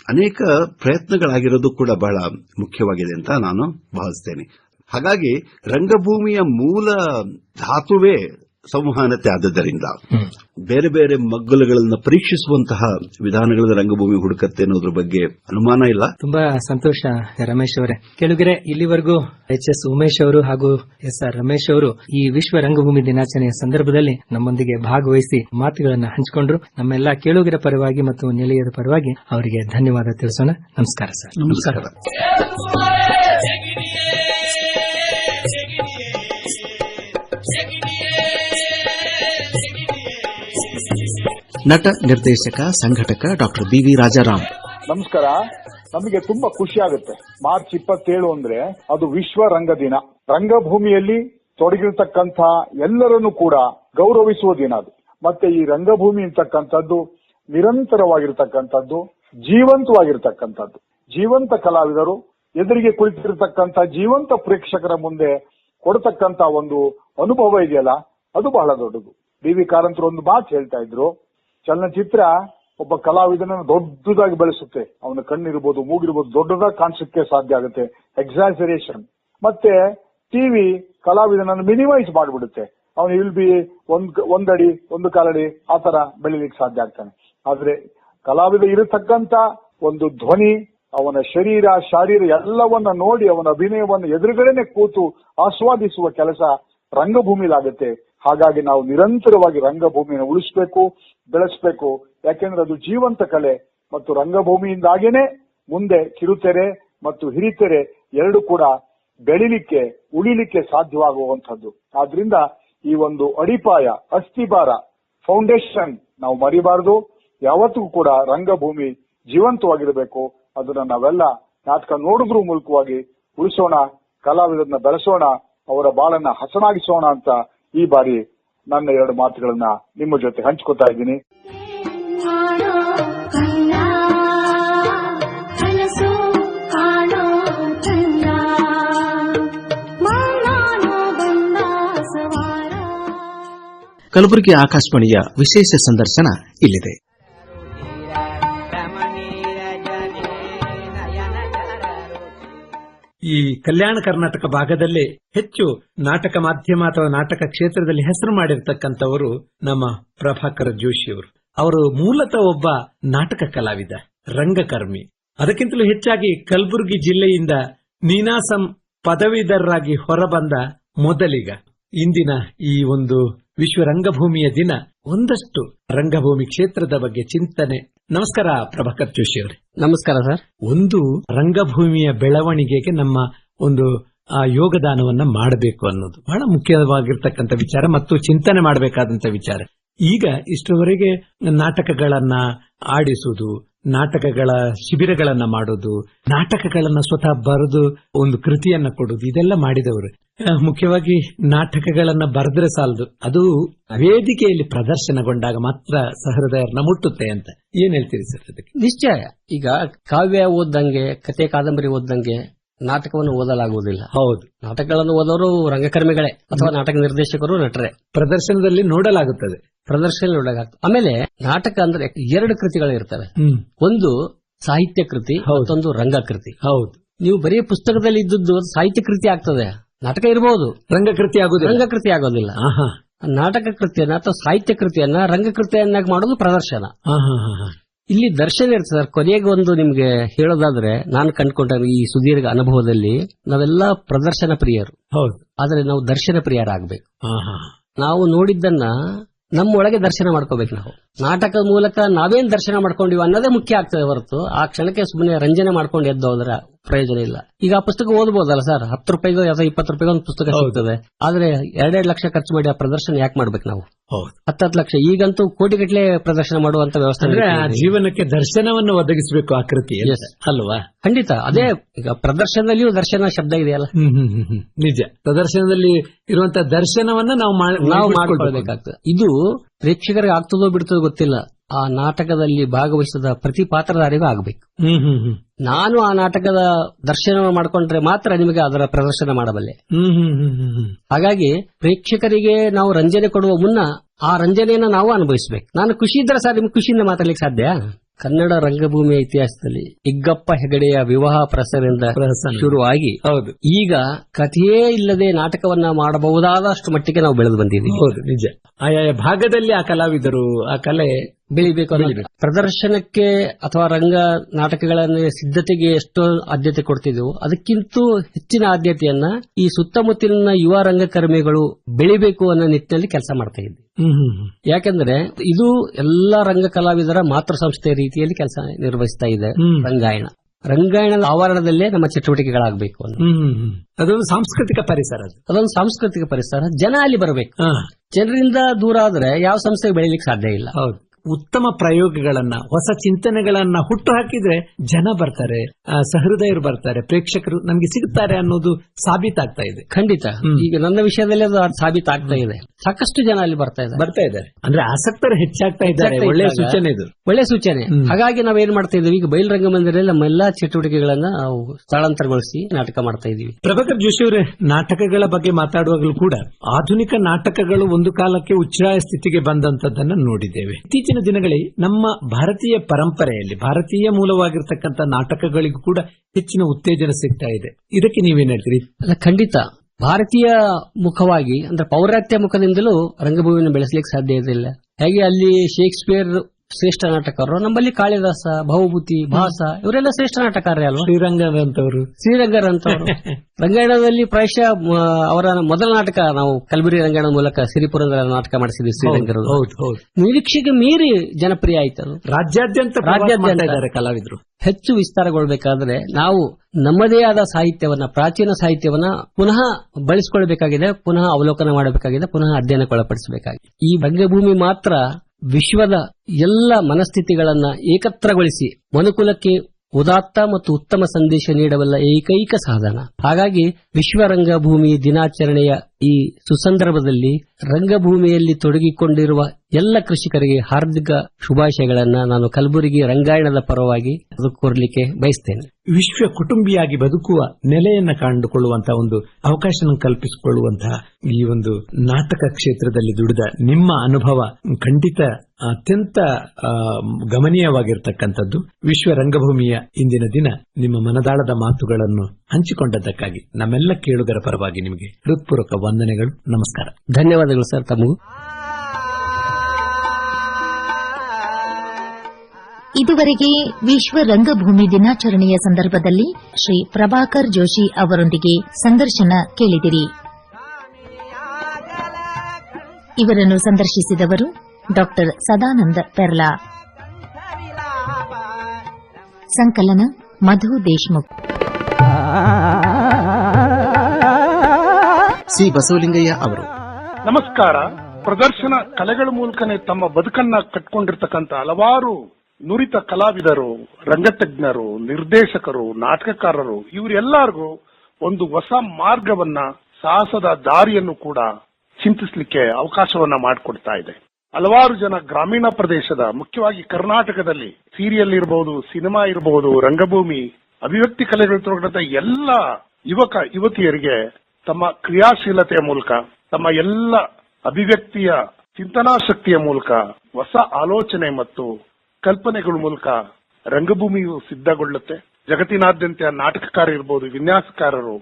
ಅನೇಕ ಪ್ರಯತ್ನಗಳಾಗಿರೋದು ಕೂಡ ಬಹಳ ಮುಖ್ಯವಾಗಿದೆ ಅಂತ ನಾನು ಭಾವಿಸ್ತೇನೆ. ಹಾಗಾಗಿ ರಂಗಭೂಮಿಯ ಮೂಲ ಧಾತುವೇ ಸಂವಹನತೆ ಆದದ್ದರಿಂದ ಬೇರೆ ಬೇರೆ ಮಗ್ಗಲುಗಳನ್ನು ಪರೀಕ್ಷಿಸುವಂತಹ ವಿಧಾನಗಳ ರಂಗಭೂಮಿ ಹುಡುಕತ್ತೆ ಅನ್ನೋದ್ರ ಬಗ್ಗೆ ಅನುಮಾನ ಇಲ್ಲ. ತುಂಬಾ ಸಂತೋಷ ರಮೇಶ್ ಅವರೇ. ಕೆಳಗರೆ ಇಲ್ಲಿವರೆಗೂ ಎಚ್ ಎಸ್ ಉಮೇಶ್ ಅವರು ಹಾಗೂ ಎಸ್ ಆರ್ ರಮೇಶ್ ಅವರು ಈ ವಿಶ್ವ ರಂಗಭೂಮಿ ದಿನಾಚರಣೆಯ ಸಂದರ್ಭದಲ್ಲಿ ನಮ್ಮೊಂದಿಗೆ ಭಾಗವಹಿಸಿ ಮಾತುಗಳನ್ನು ಹಂಚಿಕೊಂಡ್ರು. ನಮ್ಮೆಲ್ಲ ಕೇಳುಗರ ಪರವಾಗಿ ಮತ್ತು ನಿಲಯದ ಪರವಾಗಿ ಅವರಿಗೆ ಧನ್ಯವಾದ ತಿಳಿಸೋಣ. ನಮಸ್ಕಾರ ಸರ್. ನಮಸ್ಕಾರ. ನಟ ನಿರ್ದೇಶಕ, ಸಂಘಟಕ ಡಾಕ್ಟರ್ ಬಿವಿ ರಾಜಾರಾಮ್. ನಮಸ್ಕಾರ. ನಮಗೆ ತುಂಬಾ ಖುಷಿ ಆಗುತ್ತೆ. ಮಾರ್ಚ್ ಇಪ್ಪತ್ತೇಳು ಅಂದ್ರೆ ಅದು ವಿಶ್ವ ರಂಗ ದಿನ. ರಂಗಭೂಮಿಯಲ್ಲಿ ತೊಡಗಿರ್ತಕ್ಕಂಥ ಎಲ್ಲರನ್ನು ಕೂಡ ಗೌರವಿಸುವ ದಿನ ಅದು. ಮತ್ತೆ ಈ ರಂಗಭೂಮಿ ಅಂತಕ್ಕಂಥದ್ದು ನಿರಂತರವಾಗಿರ್ತಕ್ಕಂಥದ್ದು, ಜೀವಂತವಾಗಿರ್ತಕ್ಕಂಥದ್ದು. ಜೀವಂತ ಕಲಾವಿದರು, ಎದುರಿಗೆ ಕುಳಿತಿರ್ತಕ್ಕಂಥ ಜೀವಂತ ಪ್ರೇಕ್ಷಕರ ಮುಂದೆ ಕೊಡತಕ್ಕಂತ ಒಂದು ಅನುಭವ ಇದೆಯಲ್ಲ, ಅದು ಬಹಳ ದೊಡ್ಡದು. ಡಿ ವಿ ಕಾರಂತರು ಒಂದು ಮಾತು ಹೇಳ್ತಾ ಇದ್ರು. ಚಲನಚಿತ್ರ ಒಬ್ಬ ಕಲಾವಿದನನ್ನು ದೊಡ್ಡದಾಗಿ ಬೆಳೆಸುತ್ತೆ. ಅವನ ಕಣ್ಣಿರ್ಬೋದು, ಮೂಗಿರ್ಬೋದು, ದೊಡ್ಡದಾಗಿ ಕಾಣಿಸಕ್ಕೆ ಸಾಧ್ಯ ಆಗುತ್ತೆ. ಎಕ್ಸಾಸರೇಷನ್ ಮತ್ತೆ ಟಿವಿ ಕಲಾವಿದನನ್ನು ಮಿನಿಮೈಸ್ ಮಾಡಿಬಿಡುತ್ತೆ. ಅವನು ಇಲ್ ಬಿ ಒಂದ್ ಒಂದಡಿ ಒಂದು ಕಾಲಡಿ ಆ ತರ ಬೆಳಿಲಿಕ್ಕೆ ಸಾಧ್ಯ ಆಗ್ತಾನೆ. ಆದ್ರೆ ಕಲಾವಿದ ಇರತಕ್ಕಂತ ಒಂದು ಧ್ವನಿ, ಅವನ ಶರೀರ, ಶಾರೀರ ಎಲ್ಲವನ್ನ ನೋಡಿ ಅವನ ಅಭಿನಯವನ್ನು ಎದುರುಗಡೆನೆ ಕೂತು ಆಸ್ವಾದಿಸುವ ಕೆಲಸ ರಂಗಭೂಮಿಲಾಗುತ್ತೆ ಹಾಗಾಗಿ ನಾವು ನಿರಂತರವಾಗಿ ರಂಗಭೂಮಿಯನ್ನು ಉಳಿಸಬೇಕು, ಬೆಳೆಸಬೇಕು. ಯಾಕೆಂದ್ರೆ ಅದು ಜೀವಂತ ಕಲೆ ಮತ್ತು ರಂಗಭೂಮಿಯಿಂದಾಗೇನೆ ಮುಂದೆ ಕಿರುತೆರೆ ಮತ್ತು ಹಿರಿತೆರೆ ಎರಡು ಕೂಡ ಬೆಳಿಲಿಕ್ಕೆ, ಉಳಿಲಿಕ್ಕೆ ಸಾಧ್ಯವಾಗುವಂತದ್ದು ಆದ್ರಿಂದ ಈ ಒಂದು ಅಡಿಪಾಯ, ಅಸ್ಥಿಭಾರ, ಫೌಂಡೇಶನ್ ನಾವು ಮರಿಬಾರದು. ಯಾವತ್ತಿಗೂ ಕೂಡ ರಂಗಭೂಮಿ ಜೀವಂತವಾಗಿರಬೇಕು. ಅದನ್ನ ನಾವೆಲ್ಲ ನಾಟಕ ನೋಡಿದ್ರೂ ಮೂಲಕವಾಗಿ ಉಳಿಸೋಣ, ಕಲಾವಿದರನ್ನ ಬೆಳೆಸೋಣ, ಅವರ ಬಾಳನ್ನ ಹಸನಾಗಿಸೋಣ ಅಂತ ಈ ಬಾರಿ ನನ್ನ ಎರಡು ಮಾತುಗಳನ್ನ ನಿಮ್ಮ ಜೊತೆ ಹಂಚ್ಕೊತಾ ಇದ್ದೀನಿ. ಕಲಬುರಗಿ ಆಕಾಶವಾಣಿಯ ವಿಶೇಷ ಸಂದರ್ಶನ ಇಲ್ಲಿದೆ. ಈ ಕಲ್ಯಾಣ ಕರ್ನಾಟಕ ಭಾಗದಲ್ಲಿ ಹೆಚ್ಚು ನಾಟಕ ಮಾಧ್ಯಮ ಅಥವಾ ನಾಟಕ ಕ್ಷೇತ್ರದಲ್ಲಿ ಹೆಸರು ಮಾಡಿರ್ತಕ್ಕಂಥವರು ನಮ್ಮ ಪ್ರಭಾಕರ ಜೋಶಿ ಅವರು. ಅವರು ಮೂಲತಃ ಒಬ್ಬ ನಾಟಕ ಕಲಾವಿದ, ರಂಗಕರ್ಮಿ. ಅದಕ್ಕಿಂತಲೂ ಹೆಚ್ಚಾಗಿ ಕಲಬುರಗಿ ಜಿಲ್ಲೆಯಿಂದ ನೀನಾಸಂ ಪದವೀಧರರಾಗಿ ಹೊರಬಂದ ಮೊದಲಿಗ ಇಂದಿನ ಈ ಒಂದು ವಿಶ್ವ ರಂಗಭೂಮಿಯ ದಿನ. ಒಂದಷ್ಟು ರಂಗಭೂಮಿ ಕ್ಷೇತ್ರದ ಬಗ್ಗೆ ಚಿಂತನೆ. ನಮಸ್ಕಾರ ಪ್ರಭಾಕರ್ ಜೋಶಿ ಅವರೇ. ನಮಸ್ಕಾರ ಸರ್. ಒಂದು ರಂಗಭೂಮಿಯ ಬೆಳವಣಿಗೆಗೆ ನಮ್ಮ ಒಂದು, ಆ, ಯೋಗದಾನವನ್ನ ಮಾಡಬೇಕು ಅನ್ನೋದು. ಬಹಳ ಮುಖ್ಯವಾಗಿರ್ತಕ್ಕಂಥ ವಿಚಾರ ಮತ್ತು ಚಿಂತನೆ ಮಾಡಬೇಕಾದಂತ ವಿಚಾರ. ಈಗ ಇಷ್ಟವರೆಗೆ ನಾಟಕಗಳನ್ನ ಆಡಿಸುವುದು ನಾಟಕಗಳ ಶಿಬಿರಗಳನ್ನ ಮಾಡೋದು, ನಾಟಕಗಳನ್ನ ಸ್ವತಃ ಬರೆದು ಒಂದು ಕೃತಿಯನ್ನ ಕೊಡುದು, ಇದೆಲ್ಲ ಮಾಡಿದವರು. ಮುಖ್ಯವಾಗಿ ನಾಟಕಗಳನ್ನ ಬರೆದ್ರೆ ಸಾಲದು. ಅದು ವೇದಿಕೆಯಲ್ಲಿ ಪ್ರದರ್ಶನಗೊಂಡಾಗ ಮಾತ್ರ ಸಹೃದಯರನ್ನ ಮುಟ್ಟುತ್ತೆ ಅಂತ. ಏನ್ ಹೇಳ್ತೀರಿ ಸರ್ ಅದಕ್ಕೆ? ನಿಶ್ಚಯ. ಈಗ ಕಾವ್ಯ ಓದ್ದಂಗೆ ಕತೆ ಕಾದಂಬರಿ ಓದ್ದಂಗೆ ನಾಟಕವನ್ನು ಓದಲಾಗುವುದಿಲ್ಲ. ಹೌದು. ನಾಟಕಗಳನ್ನು ಓದೋರು ರಂಗಕರ್ಮಿಗಳೇ ಅಥವಾ ನಾಟಕ ನಿರ್ದೇಶಕರು ನಟರೆ. ಪ್ರದರ್ಶನದಲ್ಲಿ ನೋಡಲಾಗುತ್ತದೆ. ಪ್ರದರ್ಶನ ನೋಡಲಾಗ್ತದೆ ಆಮೇಲೆ ನಾಟಕ ಅಂದ್ರೆ ಎರಡು ಕೃತಿಗಳು ಇರ್ತವೆ. ಒಂದು ಸಾಹಿತ್ಯ ಕೃತಿ ಮತ್ತೊಂದು ರಂಗಕೃತಿ ಹೌದು. ನೀವು ಬರೀ ಪುಸ್ತಕದಲ್ಲಿ ಇದ್ದದ್ದು ಸಾಹಿತ್ಯ ಕೃತಿ ಆಗ್ತದೆ. ನಾಟಕ ಇರಬಹುದು ರಂಗಕೃತಿ ಆಗೋದಿಲ್ಲ. ರಂಗಕೃತಿ ಆಗೋದಿಲ್ಲ. ನಾಟಕ ಕೃತಿಯನ್ನ ಅಥವಾ ಸಾಹಿತ್ಯ ಕೃತಿಯನ್ನ ರಂಗಕೃತಿಯನ್ನಾಗಿ ಮಾಡೋದು ಪ್ರದರ್ಶನ. ಇಲ್ಲಿ ದರ್ಶನ ಇರ್ತದೆ ಸರ್. ಕೊನೆಗೆ ಒಂದು ನಿಮ್ಗೆ ಹೇಳೋದಾದ್ರೆ ನಾನು ಕಂಡುಕೊಂಡ ಈ ಸುದೀರ್ಘ ಅನುಭವದಲ್ಲಿ ನಾವೆಲ್ಲ ಪ್ರದರ್ಶನ ಪ್ರಿಯರು. ಹೌದು. ಆದ್ರೆ ನಾವು ದರ್ಶನ ಪ್ರಿಯರಾಗಬೇಕು. ನಾವು ನೋಡಿದ್ದನ್ನ ನಮ್ಮೊಳಗೆ ದರ್ಶನ ಮಾಡ್ಕೋಬೇಕು ನಾವು. ನಾಟಕದ ಮೂಲಕ ನಾವೇನ್ ದರ್ಶನ ಮಾಡ್ಕೊಂಡಿವ ಅನ್ನೋದೇ ಮುಖ್ಯ ಆಗ್ತದೆ ಹೊರತು. ಆ ಕ್ಷಣಕ್ಕೆ ಸುಮ್ಮನೆ ರಂಜನೆ ಮಾಡ್ಕೊಂಡು ಎದ್ದು ಹೋದ್ರೆ ಪ್ರಯೋಜನ ಇಲ್ಲ. ಈಗ ಆ ಪುಸ್ತಕ ಓದಬಹುದಲ್ಲ ಸರ್? ಹತ್ತು ರೂಪಾಯಿಗೋ ಅಥವಾ ಇಪ್ಪತ್ತು ರೂಪಾಯಿಗೋ ಒಂದು ಪುಸ್ತಕ ಸಿಗ್ತದೆ. ಆದ್ರೆ ಎರಡೆರಡು ಲಕ್ಷ ಖರ್ಚು ಮಾಡಿ ಆ ಪ್ರದರ್ಶನ ಯಾಕೆ ಮಾಡ್ಬೇಕು ನಾವು? ಹೌದು. ಹತ್ತತ್ತು ಲಕ್ಷ. ಈಗಂತೂ ಕೋಟಿಗಟ್ಟಲೆ ಪ್ರದರ್ಶನ ಮಾಡುವಂತ ವ್ಯವಸ್ಥೆ ಜೀವನಕ್ಕೆ ದರ್ಶನವನ್ನು ಒದಗಿಸಬೇಕು ಆ ಕೃತಿ ಅಲ್ವಾ? ಖಂಡಿತ. ಅದೇ ಈಗ ಪ್ರದರ್ಶನದಲ್ಲಿಯೂ ದರ್ಶನ ಶಬ್ದ ಇದೆಯಲ್ಲ. ನಿಜ. ಪ್ರದರ್ಶನದಲ್ಲಿ ಇರುವಂತ ದರ್ಶನವನ್ನ ನಾವು ನಾವು ಮಾಡ್ಕೊಳ್ಬೇಕು. ಮಾಡ್ಕೊಳ್ಬೇಕಾಗ್ತದೆ. ಇದು ಪ್ರೇಕ್ಷಕರಿಗೆ ಆಗ್ತದೋ ಬಿಡ್ತದೋ ಗೊತ್ತಿಲ್ಲ. ಆ ನಾಟಕದಲ್ಲಿ ಭಾಗವಹಿಸಿದ ಪ್ರತಿ ಪಾತ್ರಧಾರಿಗೂ ಆಗಬೇಕು. ನಾನು ಆ ನಾಟಕದ ದರ್ಶನ ಮಾಡ್ಕೊಂಡ್ರೆ ಮಾತ್ರ ನಿಮಗೆ ಅದರ ಪ್ರದರ್ಶನ ಮಾಡಬಲ್ಲೆ. ಹಾಗಾಗಿ ಪ್ರೇಕ್ಷಕರಿಗೆ ನಾವು ರಂಜನೆ ಕೊಡುವ ಮುನ್ನ ಆ ರಂಜನೆಯನ್ನ ನಾವು ಅನುಭವಿಸಬೇಕು. ನಾನು ಖುಷಿ ಇದ್ರೆ ಸರ್ ನಿಮ್ಗೆ ಖುಷಿಯಿಂದ ಮಾತಾಡ್ಲಿಕ್ಕೆ ಸಾಧ್ಯ? ಕನ್ನಡ ರಂಗಭೂಮಿಯ ಇತಿಹಾಸದಲ್ಲಿ ಇಗ್ಗಪ್ಪ ಹೆಗಡೆಯ ವಿವಾಹ ಪ್ರಸರಿಂದ ಶುರುವಾಗಿ ಹೌದು. ಈಗ ಕಥೆಯೇ ಇಲ್ಲದೆ ನಾಟಕವನ್ನ ಮಾಡಬಹುದಾದಷ್ಟು ಮಟ್ಟಿಗೆ ನಾವು ಬೆಳೆದು ಬಂದಿದ್ದೀವಿ. ಹೌದು ನಿಜ. ಆಯಾ ಭಾಗದಲ್ಲಿ ಆ ಕಲಾವಿದರು ಆ ಕಲೆ ಬೆಳಿಬೇಕು. ಪ್ರದರ್ಶನಕ್ಕೆ ಅಥವಾ ರಂಗ ನಾಟಕಗಳನ್ನ ಸಿದ್ಧತೆಗೆ ಎಷ್ಟೋ ಆದ್ಯತೆ ಕೊಡ್ತಿದ್ದೆವು. ಅದಕ್ಕಿಂತ ಹೆಚ್ಚಿನ ಆದ್ಯತೆಯನ್ನ ಈ ಸುತ್ತಮುತ್ತಲಿನ ಯುವ ರಂಗಕರ್ಮಿಗಳು ಬೆಳಿಬೇಕು ಅನ್ನೋ ನಿಟ್ಟಿನಲ್ಲಿ ಕೆಲಸ ಮಾಡ್ತಾ ಇದ್ವಿ ಯಾಕಂದ್ರೆ ಇದು ಎಲ್ಲಾ ರಂಗ ಕಲಾವಿದರ ಮಾತೃ ಸಂಸ್ಥೆ ರೀತಿಯಲ್ಲಿ ಕೆಲಸ ನಿರ್ವಹಿಸ್ತಾ ಇದೆ ರಂಗಾಯಣ. ರಂಗಾಯಣದ ಆವರಣದಲ್ಲೇ ನಮ್ಮ ಚಟುವಟಿಕೆಗಳಾಗಬೇಕು ಅದೊಂದು ಸಾಂಸ್ಕೃತಿಕ ಪರಿಸರ ಅದು. ಅದೊಂದು ಸಾಂಸ್ಕೃತಿಕ ಪರಿಸರ. ಜನ ಅಲ್ಲಿ ಬರಬೇಕು. ಜನರಿಂದ ದೂರ ಆದ್ರೆ ಯಾವ ಸಂಸ್ಥೆ ಬೆಳಿಲಿಕ್ಕೆ ಸಾಧ್ಯ ಇಲ್ಲ. ಹೌದು. ಉತ್ತಮ ಪ್ರಯೋಗಗಳನ್ನ ಹೊಸ ಚಿಂತನೆಗಳನ್ನ ಹುಟ್ಟು ಹಾಕಿದ್ರೆ ಜನ ಬರ್ತಾರೆ ಸಹೃದಯರು ಬರ್ತಾರೆ ಪ್ರೇಕ್ಷಕರು ನಮ್ಗೆ ಸಿಗುತ್ತಾರೆ ಅನ್ನೋದು ಸಾಬೀತಾಗ್ತಾ ಇದೆ. ಖಂಡಿತ. ಈಗ ನನ್ನ ವಿಷಯದಲ್ಲಿ ಅದು ಸಾಬೀತಾಗ್ತಾ ಇದೆ. ಸಾಕಷ್ಟು ಜನ ಅಲ್ಲಿ ಬರ್ತಾ ಇದ್ದಾರೆ. ಬರ್ತಾ ಇದ್ದಾರೆ. ಅಂದ್ರೆ ಆಸಕ್ತರು ಹೆಚ್ಚಾಗ್ತಾ ಇದ್ದಾರೆ ಒಳ್ಳೆ ಒಳ್ಳೆಯ ಸೂಚನೆ ಇದು. ಒಳ್ಳೆ ಸೂಚನೆ. ಹಾಗಾಗಿ ನಾವೇನ್ ಮಾಡ್ತಾ ಇದೀವಿ ಈಗ ಬಯಲು ಮಂದಿರದಲ್ಲಿ ನಮ್ಮ ಎಲ್ಲಾ ಚಟುವಟಿಕೆಗಳನ್ನ ನಾವು ಸ್ಥಳಾಂತರಗೊಳಿಸಿ ನಾಟಕ ಮಾಡ್ತಾ ಇದೀವಿ ಪ್ರಭಾಕರ್ ಜೋಶಿ ಅವರೇ ನಾಟಕಗಳ ಬಗ್ಗೆ ಮಾತಾಡುವಾಗಲೂ ಕೂಡ ಆಧುನಿಕ ನಾಟಕಗಳು ಒಂದು ಕಾಲಕ್ಕೆ ಉಚ್ಚಾಯ ಸ್ಥಿತಿಗೆ ಬಂದಂತದ್ದನ್ನ ನೋಡಿದ್ದೇವೆ. ಇತ್ತೀಚಿನ ದಿನಗಳಲ್ಲಿ ನಮ್ಮ ಭಾರತೀಯ ಪರಂಪರೆಯಲ್ಲಿ, ಭಾರತೀಯ ಮೂಲವಾಗಿರ್ತಕ್ಕಂಥ ನಾಟಕಗಳಿಗೂ ಕೂಡ ಹೆಚ್ಚಿನ ಉತ್ತೇಜನ ಸಿಗ್ತಾ ಇದೆ. ಇದಕ್ಕೆ ನೀವೇನ್ ಹೇಳ್ತೀರಿ? ಅಲ್ಲ, ಖಂಡಿತ. ಭಾರತೀಯ ಮುಖವಾಗಿ, ಅಂದ್ರೆ ಪೌರಾತ್ಯ ಮುಖದಿಂದಲೂ ರಂಗಭೂಮಿಯನ್ನು ಬೆಳೆಸಲಿಕ್ಕೆ ಸಾಧ್ಯ ಇರಲಿಲ್ಲ ಹೇಗೆ ಅಲ್ಲಿ ಶೇಕ್ಸ್ಪಿಯರ್ ಶ್ರೇಷ್ಠ ನಾಟಕರು. ನಮ್ಮಲ್ಲಿ ಕಾಳಿದಾಸ ಭಾವಭೂತಿ ಭಾಸ ಇವರೆಲ್ಲ ಶ್ರೇಷ್ಠ ನಾಟಕಾರರೇ ಅಲ್ವಾ? ಶ್ರೀರಂಗರಂತವರು ಶ್ರೀರಂಗರಂತವರು ರಂಗಾಯಣದಲ್ಲಿ ಪ್ರಾಯಶಃ ಅವರ ಮೊದಲ ನಾಟಕ ನಾವು ಕಲಬುರಗಿ ರಂಗಾಯಣ ಮೂಲಕ ಸಿರಿಪುರದ ನಾಟಕ ಮಾಡಿಸಿದ್ವಿ ಶ್ರೀರಂಗರು. ನಿರೀಕ್ಷೆಗೆ ಮೀರಿ ಜನಪ್ರಿಯ ಆಯ್ತು ಅದು. ರಾಜ್ಯಾದ್ಯಂತ ರಾಜ್ಯಾದ್ಯಂತ. ಕಲಾವಿದರು. ಹೆಚ್ಚು ವಿಸ್ತಾರಗೊಳ್ಬೇಕಾದ್ರೆ ನಾವು ನಮ್ಮದೇ ಆದ ಸಾಹಿತ್ಯವನ್ನ ಪ್ರಾಚೀನ ಸಾಹಿತ್ಯವನ್ನ ಪುನಃ ಬಳಸಿಕೊಳ್ಬೇಕಾಗಿದೆ ಪುನಃ ಅವಲೋಕನ ಮಾಡಬೇಕಾಗಿದೆ ಪುನಃ ಅಧ್ಯಯನಕ್ಕೊಳಪಡಿಸಬೇಕಾಗಿದೆ ಈ ರಂಗಭೂಮಿ ಮಾತ್ರ ವಿಶ್ವದ ಎಲ್ಲ ಮನಸ್ಥಿತಿಗಳನ್ನ ಏಕತ್ರಗೊಳಿಸಿ ಮನುಕುಲಕ್ಕೆ ಉದಾತ್ತ ಮತ್ತು ಉತ್ತಮ ಸಂದೇಶ ನೀಡಬಲ್ಲ ಏಕೈಕ ಸಾಧನ. ಹಾಗಾಗಿ ವಿಶ್ವರಂಗಭೂಮಿ ದಿನಾಚರಣೆಯ ಈ ಸುಸಂದರ್ಭದಲ್ಲಿ ರಂಗಭೂಮಿಯಲ್ಲಿ ತೊಡಗಿಕೊಂಡಿರುವ ಎಲ್ಲ ಕೃಷಿಕರಿಗೆ ಹಾರ್ದಿಕ ಶುಭಾಶಯಗಳನ್ನ ನಾನು ಕಲಬುರಗಿ ರಂಗಾಯಣದ ಪರವಾಗಿ ಕೋರ್ಲಿಕ್ಕೆ ಬಯಸ್ತೇನೆ. ವಿಶ್ವ ಕುಟುಂಬಿಯಾಗಿ ಬದುಕುವ ನೆಲೆಯನ್ನ ಕಂಡುಕೊಳ್ಳುವಂತಹ ಒಂದು ಅವಕಾಶ ಕಲ್ಪಿಸಿಕೊಳ್ಳುವಂತಹ ಈ ಒಂದು ನಾಟಕ ಕ್ಷೇತ್ರದಲ್ಲಿ ದುಡಿದ ನಿಮ್ಮ ಅನುಭವ ಖಂಡಿತ ಅತ್ಯಂತ ಗಮನೀಯವಾಗಿರ್ತಕ್ಕಂಥದ್ದು. ವಿಶ್ವ ರಂಗಭೂಮಿಯ ಇಂದಿನ ದಿನ ನಿಮ್ಮ ಮನದಾಳದ ಮಾತುಗಳನ್ನು ಹಂಚಿಕೊಂಡದ್ದಕ್ಕಾಗಿ ನಮ್ಮೆಲ್ಲ ಕೇಳುಗರ ಪರವಾಗಿ ನಿಮಗೆ ಹೃತ್ಪೂರ್ವಕ ವಂದನೆಗಳು. ನಮಸ್ಕಾರ. ಧನ್ಯವಾದಗಳು ಸರ್ ತಮಗೂ ಇದುವರೆಗೆ ವಿಶ್ವ ರಂಗಭೂಮಿ ದಿನಾಚರಣೆಯ ಸಂದರ್ಭದಲ್ಲಿ ಶ್ರೀ ಪ್ರಭಾಕರ್ ಜೋಶಿ ಅವರೊಂದಿಗೆ ಸಂದರ್ಶನ ಕೇಳಿದಿರಿ. ಇವರನ್ನು ಸಂದರ್ಶಿಸಿದವರು ಡಾಕ್ಟರ್ ಸದಾನಂದ ಪೆರ್ಲಾ. ಸಂಕಲನ ಮಧು ದೇಶ್ಮುಖ್. ಸಿ ಬಸವಲಿಂಗಯ್ಯ ಅವರು. ನಮಸ್ಕಾರ. ಪ್ರದರ್ಶನ ಕಲೆಗಳ ಮೂಲಕನೇ ತಮ್ಮ ಬದುಕನ್ನ ಕಟ್ಕೊಂಡಿರ್ತಕ್ಕಂಥ ಹಲವಾರು ನುರಿತ ಕಲಾವಿದರು, ರಂಗತಜ್ಞರು, ನಿರ್ದೇಶಕರು, ನಾಟಕಕಾರರು, ಇವರೆಲ್ಲರಿಗೂ ಒಂದು ಹೊಸ ಮಾರ್ಗವನ್ನ ಸಾಹಸದ ದಾರಿಯನ್ನು ಕೂಡ ಚಿಂತಿಸಲಿಕ್ಕೆ ಅವಕಾಶವನ್ನ ಮಾಡಿಕೊಡ್ತಾ ಇದೆ. ಹಲವಾರು ಜನ ಗ್ರಾಮೀಣ ಪ್ರದೇಶದ, ಮುಖ್ಯವಾಗಿ ಕರ್ನಾಟಕದಲ್ಲಿ ಸೀರಿಯಲ್ ಇರಬಹುದು ಸಿನಿಮಾ ಇರಬಹುದು ರಂಗಭೂಮಿ, ಅಭಿವ್ಯಕ್ತಿ ಕಲೆಗಳು ತೊಡಗಿದಂತ ಎಲ್ಲ ಯುವಕ, ಯುವತಿಯರಿಗೆ ತಮ್ಮ ಕ್ರಿಯಾಶೀಲತೆಯ ಮೂಲಕ, ತಮ್ಮ ಎಲ್ಲ ಅಭಿವ್ಯಕ್ತಿಯ ಚಿಂತನಾ ಶಕ್ತಿಯ ಮೂಲಕ, ಹೊಸ ಆಲೋಚನೆ ಮತ್ತು ಕಲ್ಪನೆಗಳ ಮೂಲಕ ರಂಗಭೂಮಿಯು ಸಿದ್ಧಗೊಳ್ಳುತ್ತೆ. ಜಗತ್ತಿನಾದ್ಯಂತ ನಾಟಕಕಾರ ಇರ್ಬೋದು, ವಿನ್ಯಾಸಕಾರರು,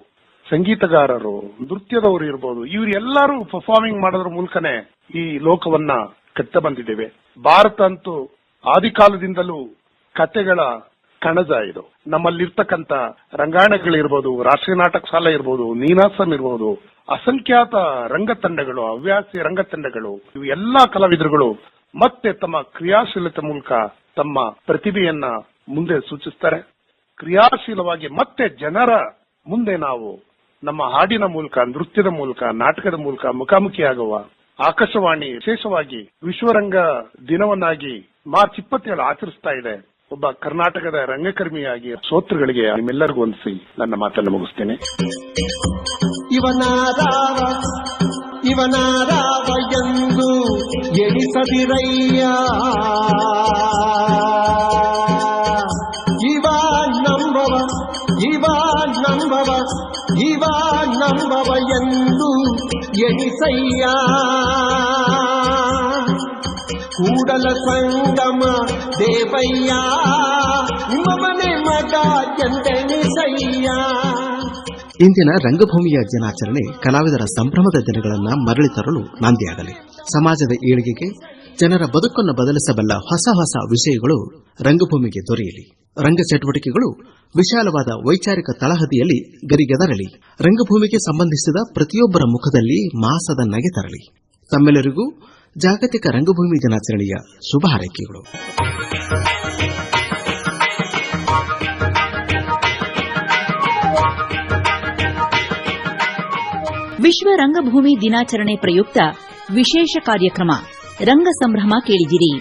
ಸಂಗೀತಗಾರರು, ನೃತ್ಯದವರು ಇರ್ಬೋದು ಇವರೆಲ್ಲರೂ ಪರ್ಫಾರ್ಮಿಂಗ್ ಮಾಡೋದ್ರ ಮೂಲಕನೇ ಈ ಲೋಕವನ್ನ ಕಟ್ಟ ಬಂದಿದ್ದೇವೆ. ಭಾರತ ಅಂತೂ ಆದಿಕಾಲದಿಂದಲೂ ಕತೆಗಳ ಕಣಜ ಇದು. ನಮ್ಮಲ್ಲಿರ್ತಕ್ಕಂಥ ರಂಗಾಯಣಗಳಿರ್ಬೋದು, ರಾಷ್ಟ್ರೀಯ ನಾಟಕ ಶಾಲೆ ಇರ್ಬೋದು, ನೀನಾಸಂ ಇರ್ಬೋದು, ಅಸಂಖ್ಯಾತ ರಂಗ ತಂಡಗಳು ಹವ್ಯಾಸಿ ರಂಗತಂಡಗಳು ಇವು ಎಲ್ಲಾ ಕಲಾವಿದರುಗಳು ಮತ್ತೆ ತಮ್ಮ ಕ್ರಿಯಾಶೀಲತೆ ಮೂಲಕ ತಮ್ಮ ಪ್ರತಿಭೆಯನ್ನ ಮುಂದೆ ಸೂಚಿಸ್ತಾರೆ. ಕ್ರಿಯಾಶೀಲವಾಗಿ ಮತ್ತೆ ಜನರ ಮುಂದೆ ನಾವು ನಮ್ಮ ಹಾಡಿನ ಮೂಲಕ, ನೃತ್ಯದ ಮೂಲಕ, ನಾಟಕದ ಮೂಲಕ ಮುಖಾಮುಖಿಯಾಗುವ ಆಕಾಶವಾಣಿ ವಿಶೇಷವಾಗಿ ವಿಶ್ವರಂಗ ದಿನವನ್ನಾಗಿ ಮಾರ್ಚ್ ಇಪ್ಪತ್ತೇಳು ಆಚರಿಸ್ತಾ ಇದೆ. ಒಬ್ಬ ಕರ್ನಾಟಕದ ರಂಗಕರ್ಮಿಯಾಗಿ ಶ್ರೋತೃಗಳಿಗೆ ನಿಮ್ಮೆಲ್ಲರಿಗೂ ವಂದಿಸಿ ನನ್ನ ಮಾತನ್ನು ಮುಗಿಸ್ತೇನೆ. ಇವನಾರಾವ ಇವನಾರಾವ ಎಂದು ಎಣಿಸದಿರಯ್ಯ ಇವ ನಂಬವ ಇವ ನಂಬವ ಇವ ನಂಬವ ಎಂದು ಎಣಿಸಯ್ಯ ಕೂಡಲ ಸಂಗಮ ದೇವಯ್ಯ ನಿಮ್ಮ ಮನೆ ಮಗ ಎಂದೆಣಿಸಯ್ಯ ಇಂದಿನ ರಂಗಭೂಮಿಯ ದಿನಾಚರಣೆ ಕಲಾವಿದರ ಸಂಭ್ರಮದ ದಿನಗಳನ್ನು ಮರಳಿ ತರಲು ನಾಂದಿಯಾಗಲಿ. ಸಮಾಜದ ಏಳಿಗೆಗೆ ಜನರ ಬದುಕನ್ನು ಬದಲಿಸಬಲ್ಲ ಹೊಸ ಹೊಸ ವಿಷಯಗಳು ರಂಗಭೂಮಿಗೆ ದೊರೆಯಲಿ. ರಂಗ ಚಟುವಟಿಕೆಗಳು ವಿಶಾಲವಾದ ವೈಚಾರಿಕ ತಳಹದಿಯಲ್ಲಿ ಗರಿಗೆದರಲಿ. ರಂಗಭೂಮಿಗೆ ಸಂಬಂಧಿಸಿದ ಪ್ರತಿಯೊಬ್ಬರ ಮುಖದಲ್ಲಿ ಮಾಸದ ನಗೆ ತರಲಿ. ತಮ್ಮೆಲ್ಲರಿಗೂ ಜಾಗತಿಕ ರಂಗಭೂಮಿ ದಿನಾಚರಣೆಯ ಶುಭ ಹಾರೈಕೆಗಳು. ವಿಶ್ವ ರಂಗಭೂಮಿ ದಿನಾಚರಣೆ ಪ್ರಯುಕ್ತ ವಿಶೇಷ ಕಾರ್ಯಕ್ರಮ ರಂಗ ಸಂಭ್ರಮ ಕೇಳಿದಿರಿ.